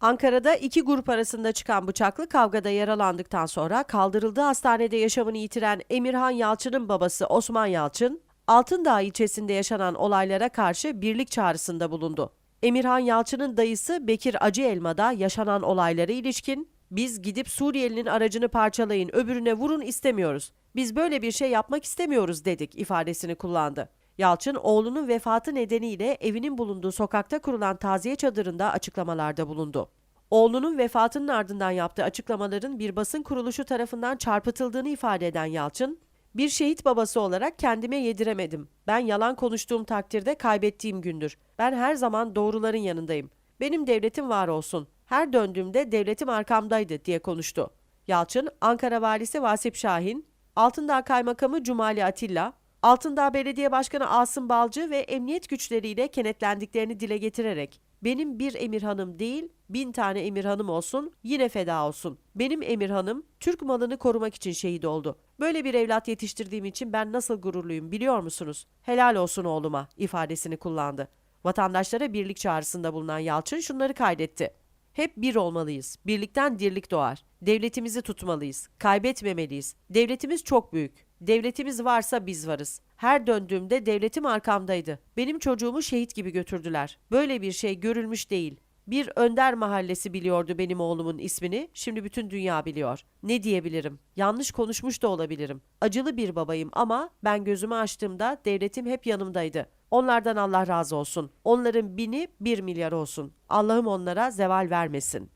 Ankara'da iki grup arasında çıkan bıçaklı kavgada yaralandıktan sonra kaldırıldığı hastanede yaşamını yitiren Emirhan Yalçın'ın babası Osman Yalçın, Altındağ ilçesinde yaşanan olaylara karşı birlik çağrısında bulundu. Emirhan Yalçın'ın dayısı Bekir Acıelma da yaşanan olaylara ilişkin biz gidip Suriyelinin aracını parçalayın, öbürüne vurun istemiyoruz. Biz böyle bir şey yapmak istemiyoruz dedik ifadesini kullandı. Yalçın oğlunun vefatı nedeniyle evinin bulunduğu sokakta kurulan taziye çadırında açıklamalarda bulundu. Oğlunun vefatının ardından yaptığı açıklamaların bir basın kuruluşu tarafından çarpıtıldığını ifade eden Yalçın, bir şehit babası olarak kendime yediremedim. Ben yalan konuştuğum takdirde kaybettiğim gündür. Ben her zaman doğruların yanındayım. Benim devletim var olsun. Her döndüğümde devletim arkamdaydı diye konuştu. Yalçın, Ankara Valisi Vasip Şahin, Altındağ Kaymakamı Cumali Atilla, Altındağ Belediye Başkanı Asım Balcı ve emniyet güçleriyle kenetlendiklerini dile getirerek benim bir Emirhanım değil, bin tane Emirhanım olsun, yine feda olsun. Benim Emirhanım Türk malını korumak için şehit oldu. Böyle bir evlat yetiştirdiğim için ben nasıl gururluyum biliyor musunuz? Helal olsun oğluma ifadesini kullandı. Vatandaşlara birlik çağrısında bulunan Yalçın şunları kaydetti. Hep bir olmalıyız. Birlikten dirlik doğar. Devletimizi tutmalıyız. Kaybetmemeliyiz. Devletimiz çok büyük. Devletimiz varsa biz varız. Her döndüğümde devletim arkamdaydı. Benim çocuğumu şehit gibi götürdüler. Böyle bir şey görülmüş değil. Bir Önder mahallesi biliyordu benim oğlumun ismini. Şimdi bütün dünya biliyor. Ne diyebilirim? Yanlış konuşmuş da olabilirim. Acılı bir babayım ama ben gözümü açtığımda devletim hep yanımdaydı. Onlardan Allah razı olsun. Onların bini bir milyar olsun. Allah'ım onlara zeval vermesin.